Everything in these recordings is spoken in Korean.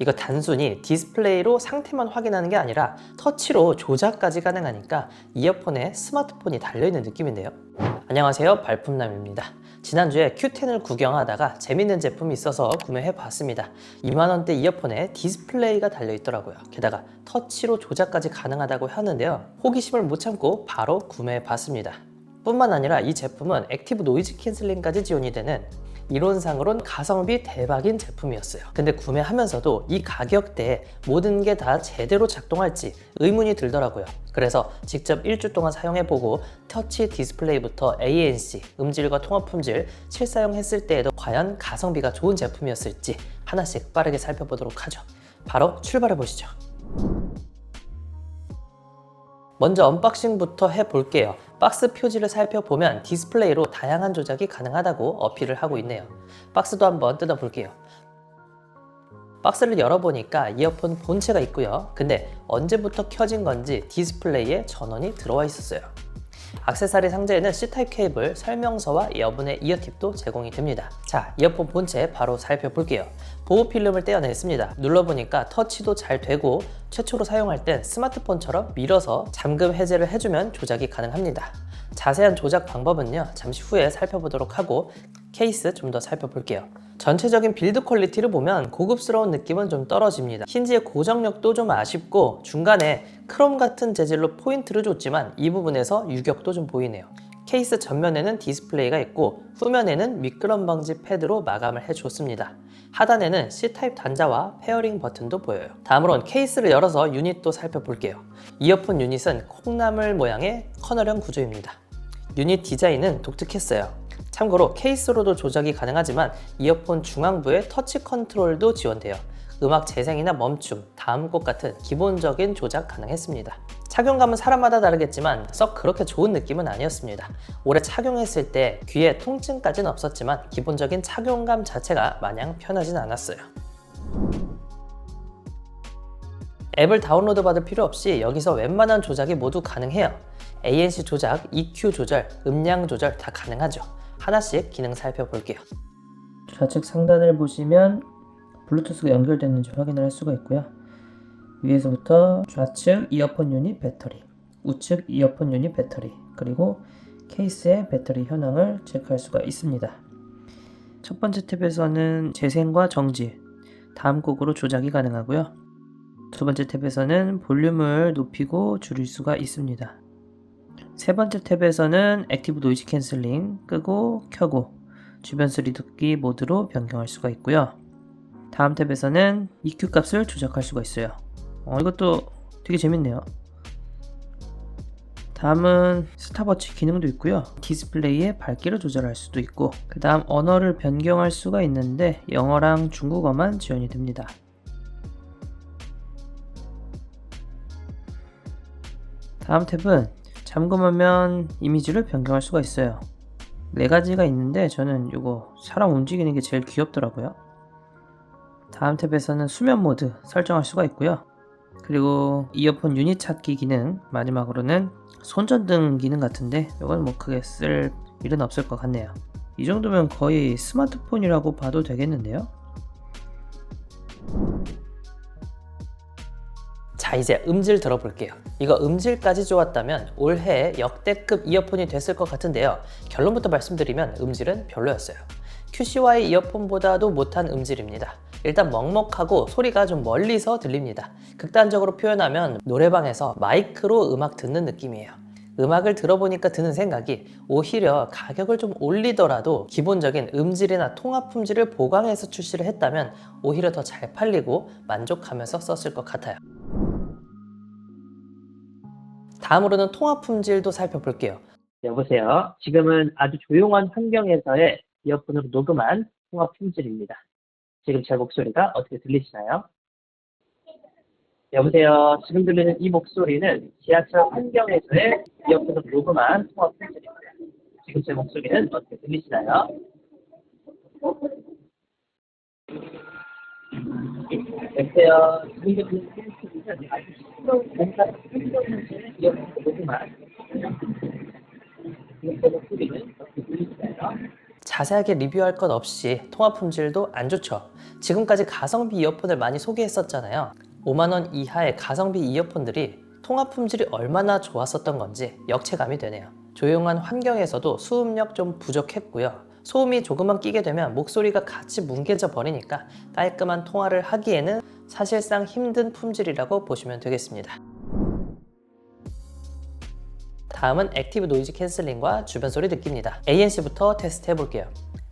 이거 단순히 디스플레이로 상태만 확인하는 게 아니라 터치로 조작까지 가능하니까 이어폰에 스마트폰이 달려있는 느낌인데요. 안녕하세요. 발품남입니다. 지난주에 Q10을 구경하다가 재밌는 제품이 있어서 구매해 봤습니다. 2만원대 이어폰에 디스플레이가 달려있더라고요. 게다가 터치로 조작까지 가능하다고 하는데요. 호기심을 못 참고 바로 구매해 봤습니다. 뿐만 아니라 이 제품은 액티브 노이즈 캔슬링까지 지원이 되는 이론상으론 가성비 대박인 제품이었어요. 근데 구매하면서도 이 가격대에 모든 게 다 제대로 작동할지 의문이 들더라고요. 그래서 직접 일주 동안 사용해보고 터치 디스플레이부터 ANC, 음질과 통합 품질 실사용 했을 때에도 과연 가성비가 좋은 제품이었을지 하나씩 빠르게 살펴보도록 하죠. 바로 출발해 보시죠. 먼저 언박싱부터 해볼게요. 박스 표지를 살펴보면 디스플레이로 다양한 조작이 가능하다고 어필을 하고 있네요. 박스도 한번 뜯어볼게요. 박스를 열어보니까 이어폰 본체가 있고요. 근데 언제부터 켜진 건지 디스플레이에 전원이 들어와 있었어요. 악세사리 상자에는 C타입 케이블, 설명서와 여분의 이어팁도 제공이 됩니다. 자, 이어폰 본체 바로 살펴볼게요. 보호 필름을 떼어냈습니다. 눌러보니까 터치도 잘 되고 최초로 사용할 땐 스마트폰처럼 밀어서 잠금 해제를 해주면 조작이 가능합니다. 자세한 조작 방법은요, 잠시 후에 살펴보도록 하고 케이스 좀 더 살펴볼게요. 전체적인 빌드 퀄리티를 보면 고급스러운 느낌은 좀 떨어집니다. 힌지의 고정력도 좀 아쉽고 중간에 크롬 같은 재질로 포인트를 줬지만 이 부분에서 유격도 좀 보이네요. 케이스 전면에는 디스플레이가 있고 후면에는 미끄럼 방지 패드로 마감을 해줬습니다. 하단에는 C타입 단자와 페어링 버튼도 보여요. 다음으론 케이스를 열어서 유닛도 살펴볼게요. 이어폰 유닛은 콩나물 모양의 커널형 구조입니다. 유닛 디자인은 독특했어요. 참고로 케이스로도 조작이 가능하지만 이어폰 중앙부에 터치 컨트롤도 지원돼요. 음악 재생이나 멈춤, 다음 곡 같은 기본적인 조작 가능했습니다. 착용감은 사람마다 다르겠지만 썩 그렇게 좋은 느낌은 아니었습니다. 오래 착용했을 때 귀에 통증까지는 없었지만 기본적인 착용감 자체가 마냥 편하진 않았어요. 앱을 다운로드 받을 필요 없이 여기서 웬만한 조작이 모두 가능해요. ANC 조작, EQ 조절, 음량 조절 다 가능하죠. 하나씩 기능 살펴볼게요. 좌측 상단을 보시면 블루투스가 연결됐는지 확인을 할 수가 있고요. 위에서부터 좌측 이어폰 유닛 배터리, 우측 이어폰 유닛 배터리, 그리고 케이스의 배터리 현황을 체크할 수가 있습니다. 첫 번째 탭에서는 재생과 정지, 다음 곡으로 조작이 가능하고요. 두 번째 탭에서는 볼륨을 높이고 줄일 수가 있습니다. 세 번째 탭에서는 액티브 노이즈 캔슬링 끄고 켜고 주변 소리 듣기 모드로 변경할 수가 있고요. 다음 탭에서는 EQ 값을 조작할 수가 있어요. 어, 이것도 되게 재밌네요. 다음은 스탑워치 기능도 있고요. 디스플레이의 밝기를 조절할 수도 있고 그 다음 언어를 변경할 수가 있는데 영어랑 중국어만 지원이 됩니다. 다음 탭은 잠금하면 이미지를 변경할 수가 있어요. 네 가지가 있는데 저는 이거 사람 움직이는 게 제일 귀엽더라고요. 다음 탭에서는 수면 모드 설정할 수가 있고요. 그리고 이어폰 유닛 찾기 기능, 마지막으로는 손전등 기능 같은데 이건 뭐 크게 쓸 일은 없을 것 같네요. 이 정도면 거의 스마트폰이라고 봐도 되겠는데요. 자 이제 음질 들어볼게요 이거 음질까지 좋았다면 올해 역대급 이어폰이 됐을 것 같은데요 결론부터 말씀드리면 음질은 별로였어요 QCY 이어폰보다도 못한 음질입니다 일단 먹먹하고 소리가 좀 멀리서 들립니다 극단적으로 표현하면 노래방에서 마이크로 음악 듣는 느낌이에요 음악을 들어보니까 드는 생각이 오히려 가격을 좀 올리더라도 기본적인 음질이나 통합 품질을 보강해서 출시를 했다면 오히려 더 잘 팔리고 만족하면서 썼을 것 같아요 다음으로는 통합 품질도 살펴볼게요. 여보세요. 지금은 아주 조용한 환경에서의 이어폰으로 녹음한 통합 품질입니다. 지금 제 목소리가 어떻게 들리시나요? 여보세요. 지금 들리는 이 목소리는 지하철 환경에서의 이어폰으로 녹음한 통합 품질입니다. 지금 제 목소리는 어떻게 들리시나요? 여보세요. 지금 들리는 이 목소리는 아주 시끄러운 환경에서의 이어폰으로 녹음한 자, 자세하게 리뷰할 것 없이 통화 품질도 안 좋죠. 지금까지 가성비 이어폰을 많이 소개했었잖아요. 5만원 이하의 가성비 이어폰들이 통화 품질이 얼마나 좋았었던 건지 역체감이 되네요. 조용한 환경에서도 수음력 좀 부족했고요. 소음이 조금만 끼게 되면 목소리가 같이 뭉개져 버리니까 깔끔한 통화를 하기에는 사실상 힘든 품질이라고 보시면 되겠습니다. 다음은 액티브 노이즈 캔슬링과 주변 소리 듣기입니다. ANC부터 테스트 해볼게요.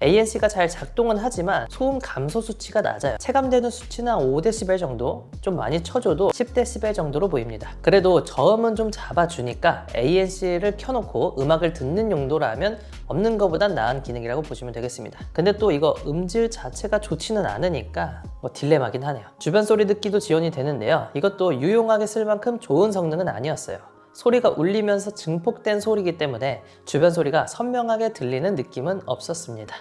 ANC가 잘 작동은 하지만 소음 감소 수치가 낮아요. 체감되는 수치는 한 5dB 정도, 좀 많이 쳐줘도 10dB 정도로 보입니다. 그래도 저음은 좀 잡아주니까 ANC를 켜놓고 음악을 듣는 용도라면 없는 것보단 나은 기능이라고 보시면 되겠습니다. 근데 또 이거 음질 자체가 좋지는 않으니까 뭐 딜레마긴 하네요. 주변 소리 듣기도 지원이 되는데요. 이것도 유용하게 쓸 만큼 좋은 성능은 아니었어요. 소리가 울리면서 증폭된 소리이기 때문에 주변 소리가 선명하게 들리는 느낌은 없었습니다.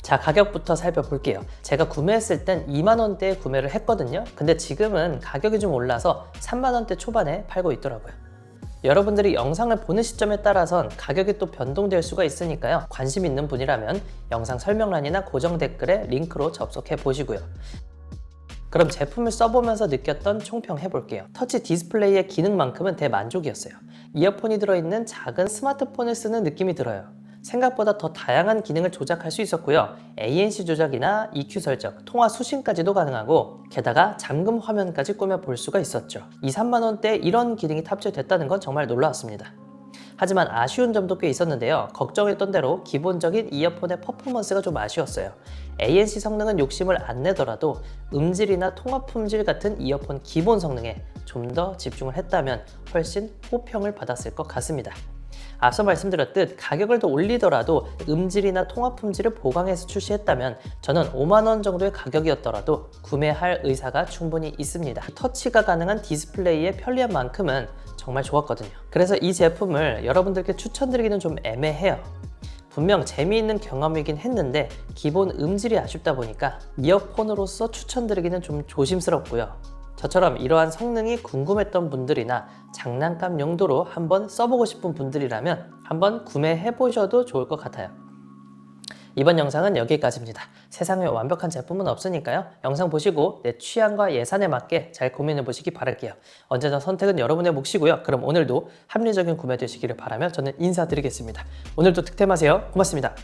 자, 가격부터 살펴볼게요. 제가 구매했을 땐 2만원대에 구매를 했거든요. 근데 지금은 가격이 좀 올라서 3만원대 초반에 팔고 있더라고요. 여러분들이 영상을 보는 시점에 따라선 가격이 또 변동될 수가 있으니까요. 관심 있는 분이라면 영상 설명란이나 고정 댓글에 링크로 접속해 보시고요. 그럼 제품을 써보면서 느꼈던 총평 해볼게요. 터치 디스플레이의 기능만큼은 대만족이었어요. 이어폰이 들어있는 작은 스마트폰을 쓰는 느낌이 들어요. 생각보다 더 다양한 기능을 조작할 수 있었고요. ANC 조작이나 EQ 설정, 통화 수신까지도 가능하고 게다가 잠금 화면까지 꾸며 볼 수가 있었죠. 2, 3만 원대 이런 기능이 탑재됐다는 건 정말 놀라웠습니다. 하지만 아쉬운 점도 꽤 있었는데요. 걱정했던 대로 기본적인 이어폰의 퍼포먼스가 좀 아쉬웠어요. ANC 성능은 욕심을 안 내더라도 음질이나 통화 품질 같은 이어폰 기본 성능에 좀 더 집중을 했다면 훨씬 호평을 받았을 것 같습니다. 앞서 말씀드렸듯 가격을 더 올리더라도 음질이나 통화 품질을 보강해서 출시했다면 저는 5만 원 정도의 가격이었더라도 구매할 의사가 충분히 있습니다. 터치가 가능한 디스플레이의 편리한 만큼은 정말 좋았거든요. 그래서 이 제품을 여러분들께 추천드리기는 좀 애매해요. 분명 재미있는 경험이긴 했는데 기본 음질이 아쉽다 보니까 이어폰으로서 추천드리기는 좀 조심스럽고요. 저처럼 이러한 성능이 궁금했던 분들이나 장난감 용도로 한번 써보고 싶은 분들이라면 한번 구매해 보셔도 좋을 것 같아요. 이번 영상은 여기까지입니다. 세상에 완벽한 제품은 없으니까요. 영상 보시고 내 취향과 예산에 맞게 잘 고민해 보시기 바랄게요. 언제나 선택은 여러분의 몫이고요. 그럼 오늘도 합리적인 구매 되시기를 바라며 저는 인사드리겠습니다. 오늘도 득템하세요. 고맙습니다.